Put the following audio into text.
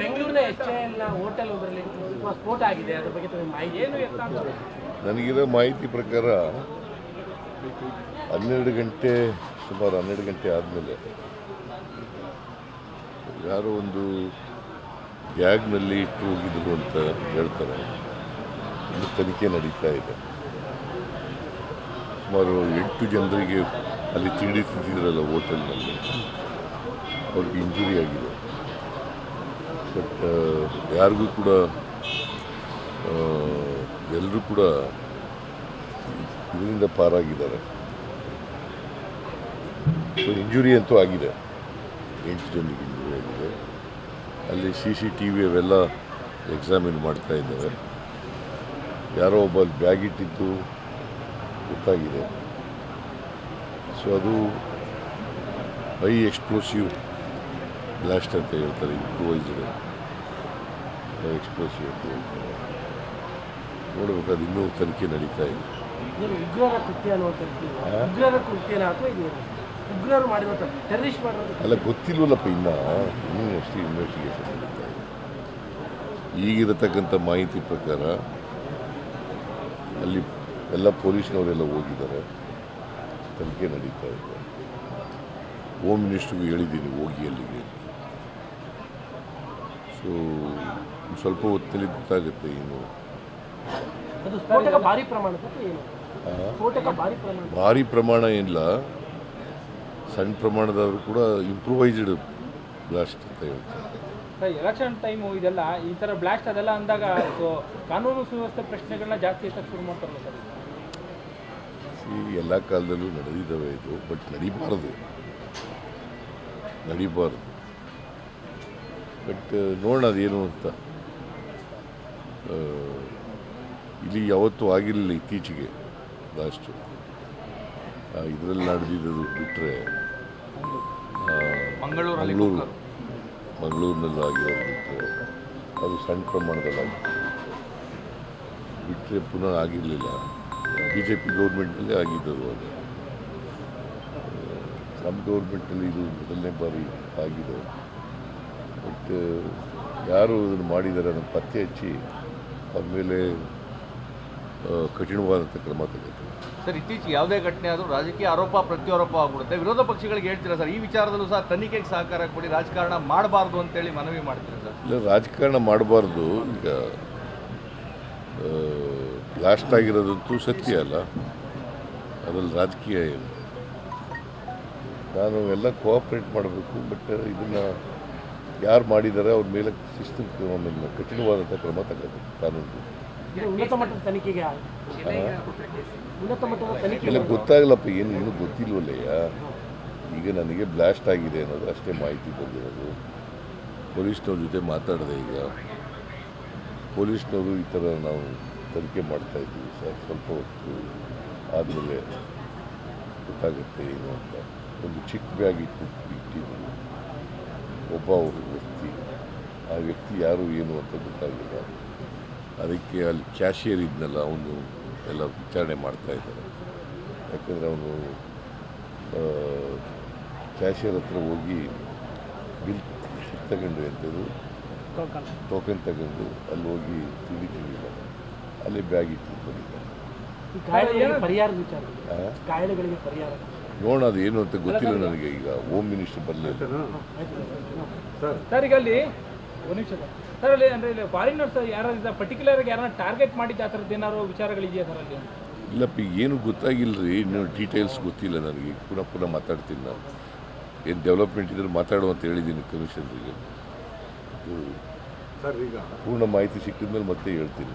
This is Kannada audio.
ಬೆಂಗಳೂರಿನ ಹೋಟೆಲ್ ಒಬ್ಬರಲ್ಲಿ ಆಗಿದೆ, ಅದ್ರ ಬಗ್ಗೆ ಮಾಹಿತಿ ನನಗಿರೋ ಮಾಹಿತಿ ಪ್ರಕಾರ ಹನ್ನೆರಡು ಗಂಟೆ, ಸುಮಾರು ಹನ್ನೆರಡು ಗಂಟೆ ಆದಮೇಲೆ ಯಾರೋ ಒಂದು ಬ್ಯಾಗ್ನಲ್ಲಿ ಇಟ್ಟು ಹೋಗಿದ್ರು ಅಂತ ಹೇಳ್ತಾರೆ. ಇನ್ನು ತನಿಖೆ ನಡೀತಾ ಇದೆ. ಸುಮಾರು ಎಂಟು ಜನರಿಗೆ ಅಲ್ಲಿ ತಿಂಡಿ ತಿಂದಿದ್ರಲ್ಲ ಹೋಟೆಲ್ನಲ್ಲಿ. ಅವ್ರಿಗೆ ಇಂಜುರಿ ಆಗಿದೆ. ಬಟ್ ಯಾರಿಗೂ ಕೂಡ ಎಲ್ಲರೂ ಕೂಡ ಇದರಿಂದ ಪಾರಾಗಿದ್ದಾರೆ. ಸೊ ಇಂಜುರಿ ಅಂತೂ ಆಗಿದೆ. ಎಂಟು ಜನರಿಗೆ ಇಂಜುರಿ ಆಗಿದೆ. ಅಲ್ಲಿ ಸಿ ಸಿ ಟಿ ವಿ ಅವೆಲ್ಲ ಎಕ್ಸಾಮಿನ್ ಮಾಡ್ತಾ ಇದ್ದಾರೆ. ಯಾರೋ ಒಬ್ಬ ಅಲ್ಲಿ ಬ್ಯಾಗ್ ಇಟ್ಟಿದ್ದು ಗೊತ್ತಾಗಿದೆ. ಸೊ ಅದು ಹೈ ಎಕ್ಸ್ಪ್ಲೋಸಿವ್ ಬ್ಲಾಸ್ಟ್ ಅಂತ ಹೇಳ್ತಾರೆ ಇಂಪ್ರೂವೈಸ್ಡ್ ಎಕ್ಸ್ಪ್ಲೋಸಿವ್ ಅಂತ ಹೇಳ್ತಾರೆ ನೋಡ್ಬೇಕು ಅದು ಇನ್ನೂ ತನಿಖೆ ನಡೀತಾ ಇದೆ ಉಗ್ರರ ಕೃತ್ಯ ಉಗ್ರರ ಕೃತ್ಯನ ಉಗ್ರರು ಮಾಡಿರೋ ಟೆರರಿಸ್ಟ್ ಮಾಡಿರೋ ಅಲ್ಲ ಗೊತ್ತಿಲ್ವಲ್ಲಪ್ಪ ಇನ್ನೂ ಇನ್ನೂ ಅಷ್ಟೇ ಇನ್ವೆಸ್ಟಿಗೇಷನ್ ನಡೀತಾ ಇದೆ ಈಗಿರತಕ್ಕಂಥ ಮಾಹಿತಿ ಪ್ರಕಾರ ಅಲ್ಲಿ ಎಲ್ಲ ಪೊಲೀಸ್ನವರೆಲ್ಲ ಹೋಗಿದ್ದಾರೆ ತನಿಖೆ ನಡೀತಾ ಇದೆ ಹೋಮ್ ಮಿನಿಸ್ಟ್ರಿಗೂ ಹೇಳಿದ್ದೀನಿ ಹೋಗಿ ಅಲ್ಲಿಗೆ ಸೊ ಸ್ವಲ್ಪ ಹೊತ್ತಲ್ಲಿ ಗೊತ್ತಾಗುತ್ತೆ ಏನು. ಭಾರಿ ಪ್ರಮಾಣ ಭಾರಿ ಪ್ರಮಾಣ ಏನಿಲ್ಲ ಸಣ್ಣ ಪ್ರಮಾಣದವರು ಕೂಡ ಇಂಪ್ರೂವೈಸ್ಡ್ ಬ್ಲಾಸ್ಟ್ ಅಂತ ಹೇಳ್ತಾರೆ. ಎಲೆಕ್ಷನ್ ಟೈಮು ಇದೆಲ್ಲ ಈ ಥರ ಬ್ಲಾಸ್ಟ್ ಅದೆಲ್ಲ ಅಂದಾಗ ಕಾನೂನು ಸುವ್ಯವಸ್ಥೆ ಪ್ರಶ್ನೆಗಳನ್ನ ಜಾಸ್ತಿ ಎತ್ತಕ್ಕೆ ಶುರು ಮಾಡ್ತಾರಲ್ಲ ಸರ್? ಈ ಎಲ್ಲ ಕಾಲದಲ್ಲೂ ನಡೆದಿದ್ದಾವೆ ಇದು ಬಟ್ ನಡಿಬಾರದು. ನಡಿಬಾರದು. ಬಟ್ ನೋಡೋಣ ಅದೇನು ಅಂತ. ಇಲ್ಲಿ ಯಾವತ್ತೂ ಆಗಿರಲಿಲ್ಲ ಇತ್ತೀಚೆಗೆ ಲಾಸ್ಟು ಇದರಲ್ಲಿ ನಡೆದಿರೋದು ಬಿಟ್ಟರೆ ಮಂಗಳೂರು. ಮಂಗಳೂರಿನಲ್ಲಿ ಆಗಿರೋದು ಬಿಟ್ಟರೆ ಅದು ಸಣ್ಣ ಪ್ರಮಾಣದಲ್ಲಿ ಆಗಿತ್ತು ಬಿಟ್ಟರೆ ಪುನಃ ಆಗಿರಲಿಲ್ಲ. ಬಿ ಜೆ ಪಿ ಗೌರ್ಮೆಂಟಲ್ಲೇ ಆಗಿದ್ದರು ಅದು ನಮ್ಮ ಗೌರ್ಮೆಂಟಲ್ಲಿ ಇದು ಮೊದಲನೇ ಬಾರಿ ಆಗಿದೆ. ಬಟ್ ಯಾರು ಇದನ್ನು ಮಾಡಿದ್ದಾರೆ ಅದನ್ನು ಪತ್ತೆ ಹಚ್ಚಿ ಅವ್ರ ಮೇಲೆ ಕಠಿಣವಾದಂಥ ಕ್ರಮ ತೆಗೆದು ಸರ್ ಇತ್ತೀಚೆಗೆ ಯಾವುದೇ ಘಟನೆ ಆದರೂ ರಾಜಕೀಯ ಆರೋಪ ಪ್ರತ್ಯಾರೋಪ ಆಗ್ಬಿಡುತ್ತೆ. ವಿರೋಧ ಪಕ್ಷಗಳಿಗೆ ಹೇಳ್ತೀರಾ ಸರ್? ಈ ವಿಚಾರದಲ್ಲೂ ಸಹ ತನಿಖೆಗೆ ಸಹಕಾರ ಕೊಡಿ ರಾಜಕಾರಣ ಮಾಡಬಾರ್ದು ಅಂತೇಳಿ ಮನವಿ ಮಾಡ್ತೀರಾ ಸರ್? ಇಲ್ಲ ರಾಜಕಾರಣ ಮಾಡಬಾರ್ದು. ಈಗ ಬ್ಲಾಸ್ಟ್ ಆಗಿರೋದಂತೂ ಸತ್ಯ ಅಲ್ಲ. ಅದರಲ್ಲಿ ರಾಜಕೀಯ ಏನು? ನಾನು ಎಲ್ಲ ಕೋಆಪ್ರೇಟ್ ಮಾಡಬೇಕು ಬಟ್ ಇದನ್ನು ಯಾರು ಮಾಡಿದ್ದಾರೆ ಅವ್ರ ಮೇಲೆ ಶಿಸ್ತು ಕಠಿಣವಾದಂಥ ಕ್ರಮ ತಗೋಬೇಕು ಕಾನೂನು ಇಲ್ಲ ಗೊತ್ತಾಗಲ್ಲಪ್ಪ ಏನು ಏನು ಗೊತ್ತಿಲ್ವಲ್ಲಯ್ಯ? ಈಗ ನನಗೆ ಬ್ಲಾಸ್ಟ್ ಆಗಿದೆ ಅನ್ನೋದು ಅಷ್ಟೇ ಮಾಹಿತಿ ಬಂದಿರೋದು. ಪೊಲೀಸ್ನವ್ರ ಜೊತೆ ಮಾತಾಡಿದೆ ಈಗ. ಪೊಲೀಸ್ನವರು ಈ ಥರ ನಾವು ತನಿಖೆ ಮಾಡ್ತಾ ಇದ್ದೀವಿ ಸರ್ ಸ್ವಲ್ಪ ಹೊತ್ತು ಆದಮೇಲೆ ಗೊತ್ತಾಗುತ್ತೆ ಏನು ಅಂತ. ಒಂದು ಚಿಕ್ಕ ಬ್ಯಾಗ್ ಇಟ್ಟು ಇಟ್ಟಿದ್ದರು ಒಬ್ಬ ಅವರು ವ್ಯಕ್ತಿ ಆ ವ್ಯಕ್ತಿ ಯಾರು ಏನು ಅಂತ ಗೊತ್ತಾಗಿಲ್ಲ. ಅದಕ್ಕೆ ಅಲ್ಲಿ ಕ್ಯಾಶಿಯರ್ ಇದ್ನಲ್ಲ ಅವನು ಎಲ್ಲ ವಿಚಾರಣೆ ಮಾಡ್ತಾ ಇದ್ದಾರೆ ಯಾಕಂದರೆ ಅವನು ಕ್ಯಾಶಿಯರ್ ಹತ್ರ ಹೋಗಿ ಬಿಲ್ ತಗೊಂಡು ಎಂಥದ್ದು? ಟೋಕನ್. ತಗೊಂಡು ಅಲ್ಲಿ ಹೋಗಿ ತಿಂಡಿ ತಿಂದಿಲ್ಲ ಅಲ್ಲಿ ಬ್ಯಾಗ್ ಇಟ್ಟು ಬಂದಿದ್ದಾರೆ? ಕಾಯಿಲೆಗಳಿಗೆ ಪರಿಹಾರ. ನೋಡೋಣ ಅದು ಏನು ಅಂತ ಗೊತ್ತಿಲ್ಲ ನನಗೆ. ಈಗ ಹೋಮ್ ಮಿನಿಸ್ಟರ್ ಬರಲಿಲ್ಲ ಸರ್ ಈಗ ಅಲ್ಲಿ ಒಂದು ನಿಮಿಷ ಸರ್. ಅಲ್ಲಿ ಅಂದರೆ ಇಲ್ಲಿ ಫಾರಿನರ್ಸ್ ಯಾರು ಪರ್ಟಿಕ್ಯುಲರ್ ಯಾರನ್ನ ಟಾರ್ಗೆಟ್ ಮಾಡಿದ್ದು ಆ ಥರದ್ದು ಏನಾದ್ರು ವಿಚಾರಗಳಿದೆಯಾ ಸರ್ ಅಲ್ಲಿ? ಇಲ್ಲಪ್ಪ ಈಗ ಏನು ಗೊತ್ತಾಗಿಲ್ಲ ರೀ ಇನ್ನೂ ಡೀಟೇಲ್ಸ್ ಗೊತ್ತಿಲ್ಲ ನನಗೆ. ಪುನಃ ಪುನಃ ಮಾತಾಡ್ತೀನಿ ನಾನು. ಏನು ಡೆವಲಪ್ಮೆಂಟ್ ಇದ್ರೆ ಮಾತಾಡು ಅಂತ ಹೇಳಿದ್ದೀನಿ ಈಗ ಪೂರ್ಣ ಮಾಹಿತಿ ಸಿಕ್ಕಿದ ಮೇಲೆ ಮತ್ತೆ ಹೇಳ್ತೀನಿ.